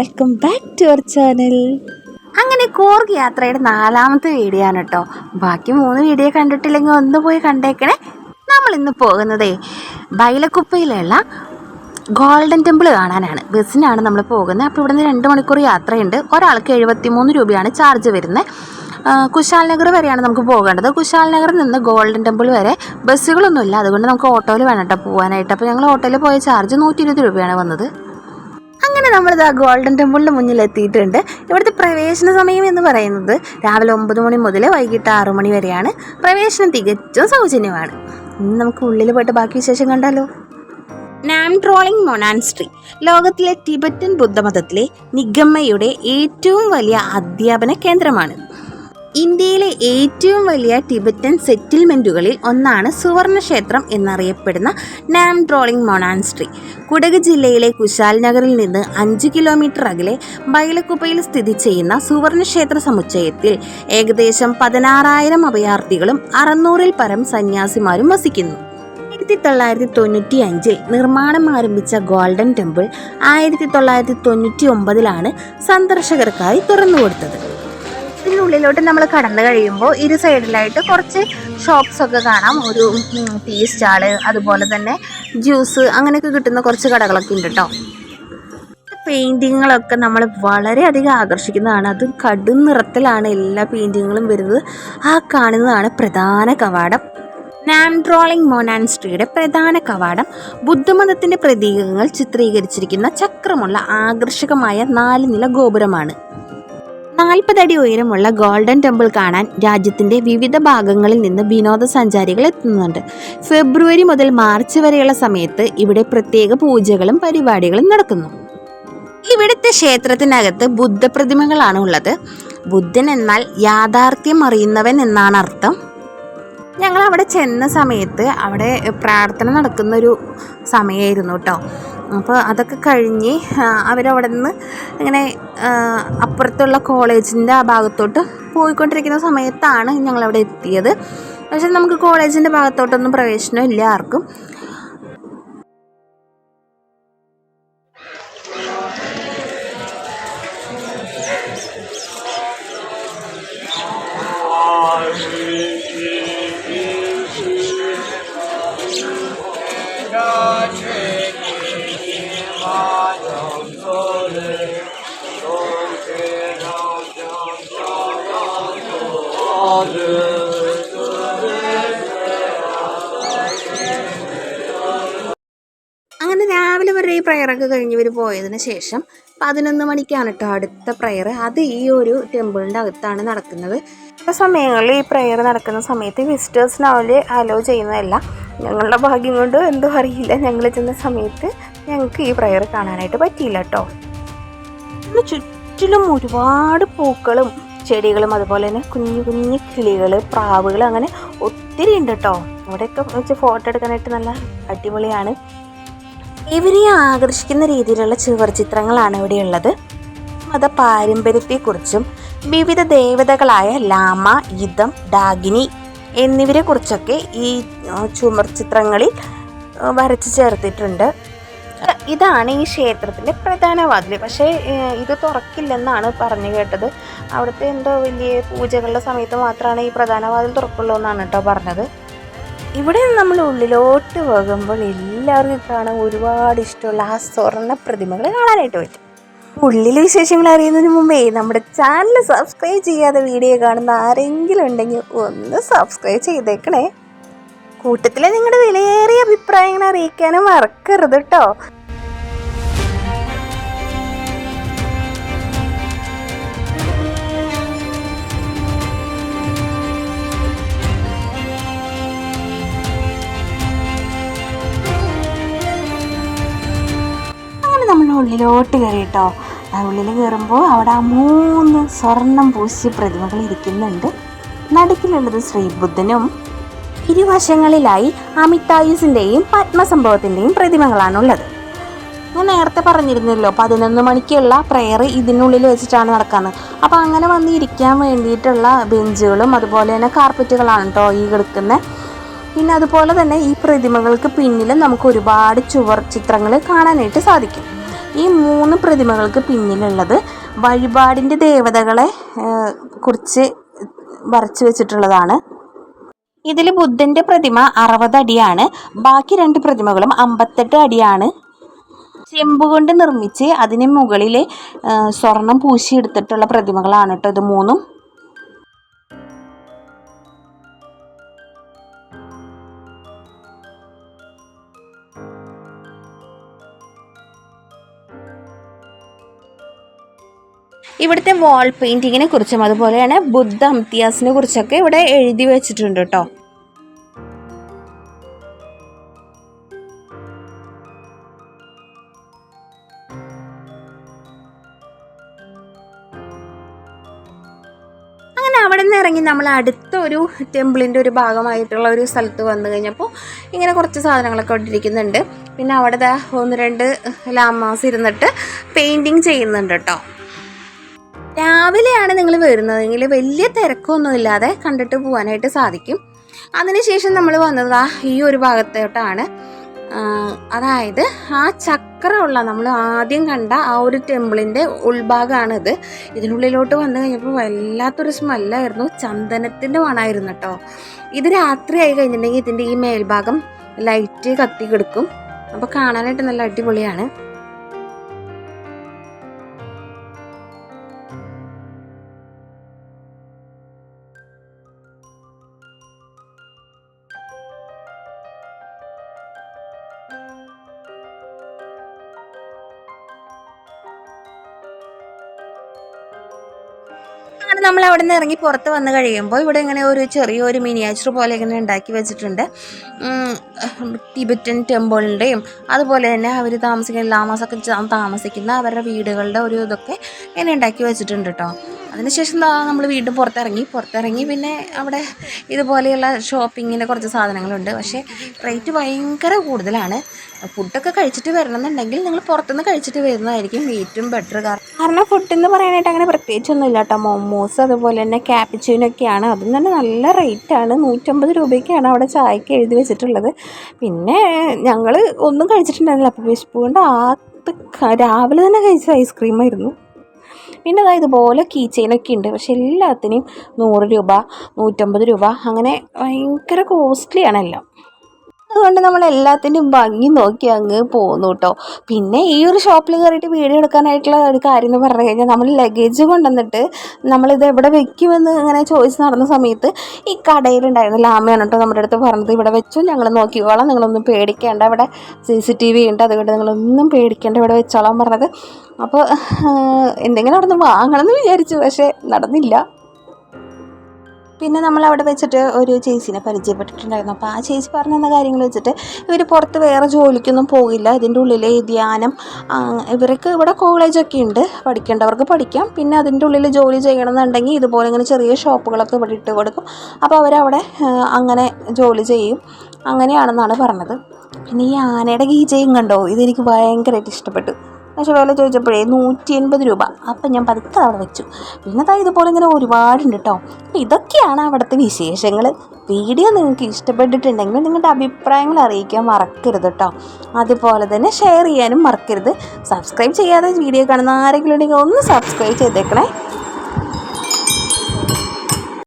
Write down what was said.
Welcome back to our channel. അങ്ങനെ കോർഗ് യാത്രയുടെ നാലാമത്തെ വീഡിയോ ആണ് കേട്ടോ ബാക്കി മൂന്ന് വീഡിയോ കണ്ടിട്ടില്ലെങ്കിൽ ഒന്ന് പോയി കണ്ടേക്കണേ. നമ്മൾ ഇന്ന് പോകുന്നതേ ബൈലക്കുപ്പയിലുള്ള ഗോൾഡൻ ടെമ്പിൾ കാണാനാണ്. ബസ്സിനാണ് നമ്മൾ പോകുന്നത്. അപ്പോൾ ഇവിടുന്ന് രണ്ട് മണിക്കൂർ യാത്രയുണ്ട്. ഒരാൾക്ക് എഴുപത്തി മൂന്ന് രൂപയാണ് ചാർജ് വരുന്നത്. കുശാൽ നഗർ വരെയാണ് നമുക്ക് പോകേണ്ടത്. കുശാൽ നഗറിൽ നിന്ന് ഗോൾഡൻ ടെമ്പിൾ വരെ ബസ്സുകളൊന്നുമില്ല. അതുകൊണ്ട് നമുക്ക് ഓട്ടോയിൽ വേണം കേട്ടോ പോകാനായിട്ട്. അപ്പോൾ ഞങ്ങൾ ഓട്ടോയിൽ പോയ ചാർജ് നൂറ്റി ഇരുപത് രൂപയാണ് വന്നത്. അങ്ങനെ നമ്മളിത് ആ ഗോൾഡൻ ടെമ്പിളിന്റെ മുന്നിൽ എത്തിയിട്ടുണ്ട് ഇവിടുത്തെ പ്രവേശന സമയം എന്ന് പറയുന്നത് രാവിലെ ഒമ്പത് മണി മുതൽ വൈകിട്ട് ആറു മണി വരെയാണ്. പ്രവേശനം തികച്ചും സൗജന്യമാണ്. ഇന്ന് നമുക്ക് ഉള്ളിൽ പോയിട്ട് ബാക്കി വിശേഷം കണ്ടാലോ? നാം ട്രോളിംഗ് മൊനാൻസ്ട്രി ലോകത്തിലെ ടിബറ്റൻ ബുദ്ധമതത്തിലെ നിഗമ്മയുടെ ഏറ്റവും വലിയ അധ്യാപന കേന്ദ്രമാണ്. ഇന്ത്യയിലെ ഏറ്റവും വലിയ ടിബറ്റൻ സെറ്റിൽമെന്റുകളിൽ ഒന്നാണ് സുവർണക്ഷേത്രം എന്നറിയപ്പെടുന്ന നാം ട്രോളിംഗ് മൊണാൻസ്ട്രി കുടക് ജില്ലയിലെ കുശാൽ നഗറിൽ നിന്ന് അഞ്ച് കിലോമീറ്റർ അകലെ ബൈലക്കുപ്പയിൽ സ്ഥിതി ചെയ്യുന്ന സുവർണക്ഷേത്ര സമുച്ചയത്തിൽ ഏകദേശം പതിനാറായിരം അഭയാർത്ഥികളും അറുന്നൂറിൽ പരം സന്യാസിമാരും വസിക്കുന്നു. ആയിരത്തി തൊള്ളായിരത്തി തൊണ്ണൂറ്റി അഞ്ചിൽ നിർമ്മാണം ആരംഭിച്ച ഗോൾഡൻ ടെമ്പിൾ ആയിരത്തി തൊള്ളായിരത്തി തൊണ്ണൂറ്റി ഒമ്പതിലാണ് സന്ദർശകർക്കായി തുറന്നുകൊടുത്തത്. ഇതിനുള്ളിലോട്ട് നമ്മൾ കടന്നു കഴിയുമ്പോൾ ഇരു സൈഡിലായിട്ട് കുറച്ച് ഷോപ്സ് ഒക്കെ കാണാം. ഒരു ടീ സ്റ്റാൾ അതുപോലെ തന്നെ ജ്യൂസ് അങ്ങനെയൊക്കെ കിട്ടുന്ന കുറച്ച് കടകളൊക്കെ ഉണ്ട് കേട്ടോ പെയിന്റിങ്ങുകളൊക്കെ നമ്മൾ വളരെയധികം ആകർഷിക്കുന്നതാണ്. അത് കടും നിറത്തിലാണ് എല്ലാ പെയിന്റിങ്ങുകളും വരുന്നത്. ആ കാണുന്നതാണ് പ്രധാന കവാടം. നാംഡ്രോളിംഗ് മൊനാൻസ്ട്രിയുടെ പ്രധാന കവാടം. ബുദ്ധമതത്തിന്റെ പ്രതീകങ്ങൾ ചിത്രീകരിച്ചിരിക്കുന്ന ചക്രമുള്ള ആകർഷകമായ നാല് നില ഗോപുരമാണ്. നാൽപ്പതടി ഉയരമുള്ള ഗോൾഡൻ ടെമ്പിൾ കാണാൻ രാജ്യത്തിന്റെ വിവിധ ഭാഗങ്ങളിൽ നിന്ന് വിനോദസഞ്ചാരികൾ എത്തുന്നുണ്ട്. ഫെബ്രുവരി മുതൽ മാർച്ച് വരെയുള്ള സമയത്ത് ഇവിടെ പ്രത്യേക പൂജകളും പരിപാടികളും നടക്കുന്നു. ഇവിടുത്തെ ക്ഷേത്രത്തിനകത്ത് ബുദ്ധപ്രതിമകളാണ് ഉള്ളത്. ബുദ്ധൻ എന്നാൽ യാഥാർത്ഥ്യം അറിയുന്നവൻ എന്നാണ് അർത്ഥം. ഞങ്ങൾ അവിടെ ചെന്ന സമയത്ത് അവിടെ പ്രാർത്ഥന നടക്കുന്ന ഒരു സമയമായിരുന്നു കേട്ടോ. അപ്പോൾ അതൊക്കെ കഴിഞ്ഞ് അവരവിടെ നിന്ന് ഇങ്ങനെ അപ്പുറത്തുള്ള കോളേജിന്റെ ആ ഭാഗത്തോട്ട് പോയിക്കൊണ്ടിരിക്കുന്ന സമയത്താണ് ഞങ്ങളവിടെ എത്തിയത്. പക്ഷെ നമുക്ക് കോളേജിന്റെ ഭാഗത്തോട്ടൊന്നും പ്രവേശനം ഇല്ല ആർക്കും. അങ്ങനെ രാവിലെ വരെ ഈ പ്രയറൊക്കെ കഴിഞ്ഞ് ഇവർ പോയതിന് ശേഷം പതിനൊന്ന് മണിക്കാണ് കേട്ടോ അടുത്ത പ്രയർ അത് ഈ ഒരു ടെമ്പിളിന്റെ അകത്താണ് നടക്കുന്നത്. ചില സമയങ്ങളിൽ ഈ പ്രയർ നടക്കുന്ന സമയത്ത് വിസിറ്റേഴ്സിന് അലോ ചെയ്യുന്നതല്ല. ഞങ്ങളുടെ ഭാഗ്യം കൊണ്ട് എന്തോ അറിയില്ല. ഞങ്ങൾ ചെന്ന സമയത്ത് ഞങ്ങൾക്ക് ഈ പ്രയർ കാണാനായിട്ട് പറ്റിയില്ല കേട്ടോ ചുറ്റിലും ഒരുപാട് പൂക്കളും ചെടികളും അതുപോലെ തന്നെ കുഞ്ഞു കുഞ്ഞു കിളികൾ പ്രാവുകൾ അങ്ങനെ ഒത്തിരി ഉണ്ട് കേട്ടോ ഇവിടെയൊക്കെ വെച്ച് ഫോട്ടോ എടുക്കാനായിട്ട് നല്ല അടിപൊളിയാണ്. ഇവരെ ആകർഷിക്കുന്ന രീതിയിലുള്ള ചുവർ ചിത്രങ്ങളാണ് ഇവിടെയുള്ളത് മത പാരമ്പര്യത്തെക്കുറിച്ചും വിവിധ ദേവതകളായ ലാമ ഇതം ഡാഗിനി എന്നിവരെ കുറിച്ചൊക്കെ ഈ ചുമർ ചിത്രങ്ങളിൽ വരച്ചു ചേർത്തിട്ടുണ്ട്. ഇതാണ് ഈ ക്ഷേത്രത്തിന്റെ പ്രധാന വാതിൽ പക്ഷേ ഇത് തുറക്കില്ലെന്നാണ് പറഞ്ഞു കേട്ടത്. അവിടുത്തെ എന്തോ വലിയ പൂജകളുടെ സമയത്ത് മാത്രമാണ് ഈ പ്രധാന വാതിൽ തുറക്കുള്ളൂ എന്നാണ് കേട്ടോ പറഞ്ഞത്. ഇവിടെ നമ്മൾ ഉള്ളിലോട്ട് പോകുമ്പോൾ എല്ലാവർക്കും കാണാൻ ഒരുപാട് ഇഷ്ടമുള്ള ആ സ്വർണ പ്രതിമകൾ കാണാനായിട്ട് പറ്റും. ഉള്ളിലെ വിശേഷങ്ങൾ അറിയുന്നതിന് മുമ്പേ നമ്മുടെ ചാനൽ സബ്സ്ക്രൈബ് ചെയ്യാതെ വീഡിയോ കാണുന്ന ആരെങ്കിലും ഉണ്ടെങ്കിൽ ഒന്ന് സബ്സ്ക്രൈബ് ചെയ്തേക്കണേ. കൂട്ടത്തിലെ നിങ്ങളുടെ വിലയേറിയ അഭിപ്രായങ്ങൾ അറിയിക്കാനും മറക്കരുത് കേട്ടോ ഉള്ളിലോട്ട് കയറി കേട്ടോ ആ ഉള്ളിൽ കയറുമ്പോൾ അവിടെ ആ മൂന്ന് സ്വർണം പൂശി പ്രതിമകൾ ഇരിക്കുന്നുണ്ട്. നടുക്കിലുള്ളത് ശ്രീബുദ്ധനും ഇരുവശങ്ങളിലായി അമിതായുസിന്റെയും പത്മസംഭവത്തിന്റെയും പ്രതിമകളാണുള്ളത്. ഞാൻ നേരത്തെ പറഞ്ഞിരുന്നല്ലോ പതിനൊന്ന് മണിക്കുള്ള പ്രെയർ ഇതിനുള്ളിൽ വെച്ചിട്ടാണ് നടക്കുന്നത് അപ്പോൾ അങ്ങനെ വന്ന് ഇരിക്കാൻ വേണ്ടിയിട്ടുള്ള ബെഞ്ചുകളും അതുപോലെ തന്നെ കാർപ്പറ്റുകളാണ് കേട്ടോ ഈ കിടക്കുന്നത് പിന്നെ അതുപോലെ തന്നെ ഈ പ്രതിമകൾക്ക് പിന്നിൽ നമുക്ക് ഒരുപാട് ചുവർ ചിത്രങ്ങൾ കാണാനായിട്ട് സാധിക്കും. ഈ മൂന്ന് പ്രതിമകൾക്ക് പിന്നിലുള്ളത് വഴിപാടിന്റെ ദേവതകളെ കുറിച്ച് വരച്ചു വെച്ചിട്ടുള്ളതാണ്. ഇതിൽ ബുദ്ധന്റെ പ്രതിമ അറുപത് അടിയാണ്. ബാക്കി രണ്ട് പ്രതിമകളും അമ്പത്തെട്ട് അടിയാണ്. ചെമ്പ് കൊണ്ട് നിർമ്മിച്ച് അതിന് മുകളിൽ സ്വർണം പൂശിയെടുത്തിട്ടുള്ള പ്രതിമകളാണ് കേട്ടോ ഇത് മൂന്നും. ഇവിടുത്തെ വാൾ പെയിന്റിങ്ങിനെ കുറിച്ചും അതുപോലെയാണ് ബുദ്ധ അംതിയാസിനെ കുറിച്ചൊക്കെ ഇവിടെ എഴുതി വെച്ചിട്ടുണ്ട് കേട്ടോ ഇറങ്ങി നമ്മൾ അടുത്ത ഒരു ടെമ്പിളിന്റെ ഒരു ഭാഗമായിട്ടുള്ള ഒരു സ്ഥലത്ത് വന്നു കഴിഞ്ഞപ്പോൾ ഇങ്ങനെ കുറച്ച് സാധനങ്ങളൊക്കെ ഇട്ടിരിക്കുന്നുണ്ട് പിന്നെ അവിടെ ഒന്ന് രണ്ട് ലാമാസ് ഇരുന്നിട്ട് പെയിന്റിങ് ചെയ്യുന്നുണ്ട് കേട്ടോ രാവിലെയാണ് നിങ്ങൾ വരുന്നതെങ്കിൽ വലിയ തിരക്കൊന്നും ഇല്ലാതെ കണ്ടിട്ട് പോകാനായിട്ട് സാധിക്കും. അതിനുശേഷം നമ്മൾ വന്നത് ആ ഈ ഒരു ഭാഗത്തോട്ടാണ്. അതായത് ആ ചക്രമുള്ള നമ്മൾ ആദ്യം കണ്ട ആ ഒരു ടെമ്പിളിന്റെ ഉൾഭാഗമാണിത്. ഇതിനുള്ളിലോട്ട് വന്നു കഴിഞ്ഞപ്പോൾ വല്ലാത്തൊരു സ്മെല്ലായിരുന്നു. ചന്ദനത്തിന്റെ മണമായിരുന്നു കേട്ടോ. ഇത് രാത്രി ആയി കഴിഞ്ഞിട്ടുണ്ടെങ്കിൽ ഇതിന്റെ ഈ മേൽഭാഗം ലൈറ്റ് കത്തി കിടക്കും. അപ്പോൾ കാണാനായിട്ട് നല്ല അടിപൊളിയാണ്. അങ്ങനെ നമ്മൾ അവിടെ നിന്ന് ഇറങ്ങി പുറത്ത് വന്ന് കഴിയുമ്പോൾ ഇവിടെ ഇങ്ങനെ ഒരു ചെറിയൊരു മിനിയേച്ചർ പോലെ ഇങ്ങനെ ഉണ്ടാക്കി വെച്ചിട്ടുണ്ട്. ടിബറ്റൻ ടെമ്പിളിന്റെയും അതുപോലെ തന്നെ അവർ താമസിക്കുന്ന ലാമാസൊക്കെ താമസിക്കുന്ന അവരുടെ വീടുകളുടെ ഒരു ഇതൊക്കെ ഇങ്ങനെ ഉണ്ടാക്കി വെച്ചിട്ടുണ്ട് കേട്ടോ അതിനുശേഷം നമ്മൾ വീണ്ടും പുറത്തിറങ്ങി പുറത്തിറങ്ങി പിന്നെ അവിടെ ഇതുപോലെയുള്ള ഷോപ്പിങ്ങിന്റെ കുറച്ച് സാധനങ്ങളുണ്ട്. പക്ഷേ റേറ്റ് ഭയങ്കര കൂടുതലാണ്. ഫുഡൊക്കെ കഴിച്ചിട്ട് വരണമെന്നുണ്ടെങ്കിൽ നിങ്ങൾ പുറത്തുനിന്ന് കഴിച്ചിട്ട് വരുന്നതായിരിക്കും ഏറ്റവും ബെറ്റർ കാരണം ഫുഡ് എന്ന് പറയാനായിട്ട് അങ്ങനെ പ്രത്യേകിച്ചൊന്നും ഇല്ല കേട്ടോ മോമോസ് അതുപോലെ തന്നെ ക്യാപ്പിച്ചീനൊക്കെയാണ് അതും തന്നെ നല്ല റേറ്റാണ്. നൂറ്റമ്പത് രൂപയ്ക്കാണ് അവിടെ ചായക്ക് എഴുതി വെച്ചിട്ടുള്ളത്. പിന്നെ ഞങ്ങൾ ഒന്നും കഴിച്ചിട്ടുണ്ടായിരുന്നില്ല. അപ്പോൾ വിശപ്പ് കൊണ്ട് ആദ്യത്തെ ക- രാവിലെ തന്നെ കഴിച്ച ഐസ്ക്രീമായിരുന്നു. പിന്നെ അതായത് ഇതുപോലെ കീ ഉണ്ട്. പക്ഷെ എല്ലാത്തിനും നൂറ് രൂപ നൂറ്റമ്പത് രൂപ അങ്ങനെ ഭയങ്കര കോസ്റ്റ്ലിയാണ് എല്ലാം. അതുകൊണ്ട് നമ്മൾ എല്ലാത്തിന്റെയും ഭംഗി നോക്കി അങ്ങ് പോന്നു കേട്ടോ. പിന്നെ ഈ ഒരു ഷോപ്പിൽ കയറിയിട്ട് വീഡിയോ എടുക്കാനായിട്ടുള്ള ഒരു കാര്യം എന്ന് പറഞ്ഞു കഴിഞ്ഞാൽ നമ്മൾ ലഗേജ് കൊണ്ടുവന്നിട്ട് നമ്മളിത് എവിടെ വെക്കുമെന്ന് ഇങ്ങനെ ചോദിച്ച് നടന്ന സമയത്ത് ഈ കടയിലുണ്ടായിരുന്ന ലാമയാണ് കേട്ടോ നമ്മുടെ അടുത്ത് പറഞ്ഞത്. ഇവിടെ വെച്ചു ഞങ്ങൾ നോക്കിക്കോളാം നിങ്ങളൊന്നും പേടിക്കേണ്ട. ഇവിടെ സി സി ടി വി ഉണ്ട് അതുകൊണ്ട് നിങ്ങളൊന്നും പേടിക്കേണ്ട. ഇവിടെ വെച്ചോളാം പറഞ്ഞത്. അപ്പോൾ എന്തെങ്കിലും അവിടെ നിന്ന് വാങ്ങണമെന്ന് വിചാരിച്ചു പക്ഷേ നടന്നില്ല. പിന്നെ നമ്മൾ അവിടെ വെച്ചിട്ട് ഒരു ചേച്ചീനെ പരിചയപ്പെട്ടിട്ടുണ്ടായിരുന്നു. അപ്പോൾ ആ ചേച്ചി പറഞ്ഞു തന്ന കാര്യങ്ങൾ വെച്ചിട്ട് ഇവർ പുറത്ത് വേറെ ജോലിക്കൊന്നും പോകില്ല. ഇതിന്റെ ഉള്ളിൽ ധ്യാനം ഇവർക്ക് ഇവിടെ കോളേജൊക്കെ ഉണ്ട്. പഠിക്കേണ്ടവർക്ക് പഠിക്കാം. പിന്നെ അതിന്റെ ഉള്ളിൽ ജോലി ചെയ്യണമെന്നുണ്ടെങ്കിൽ ഇതുപോലെ ഇങ്ങനെ ചെറിയ ഷോപ്പുകളൊക്കെ ഇവിടെ ഇട്ട് കൊടുക്കും. അപ്പോൾ അവരവിടെ അങ്ങനെ ജോലി ചെയ്യും. അങ്ങനെയാണെന്നാണ് പറഞ്ഞത്. പിന്നെ ഈ ആനയുടെ ഗീജയും കണ്ടോ? ഇതെനിക്ക് ഭയങ്കരമായിട്ട് ഇഷ്ടപ്പെട്ടു. പക്ഷേ വില ചോദിച്ചപ്പോഴേ നൂറ്റി എൺപത് രൂപ. അപ്പം ഞാൻ പതുക്കെ അവിടെ വെച്ചു. പിന്നെ ഇതുപോലെ ഇങ്ങനെ ഒരുപാടുണ്ട് കേട്ടോ ഇതൊക്കെയാണ് അവിടുത്തെ വിശേഷങ്ങൾ. വീഡിയോ നിങ്ങൾക്ക് ഇഷ്ടപ്പെട്ടിട്ടുണ്ടെങ്കിൽ നിങ്ങളുടെ അഭിപ്രായങ്ങൾ അറിയിക്കാൻ മറക്കരുത് കേട്ടോ അതുപോലെ തന്നെ ഷെയർ ചെയ്യാനും മറക്കരുത്. സബ്സ്ക്രൈബ് ചെയ്യാതെ വീഡിയോ കാണുന്ന ആരെങ്കിലും ഉണ്ടെങ്കിൽ ഒന്ന് സബ്സ്ക്രൈബ് ചെയ്തേക്കണേ.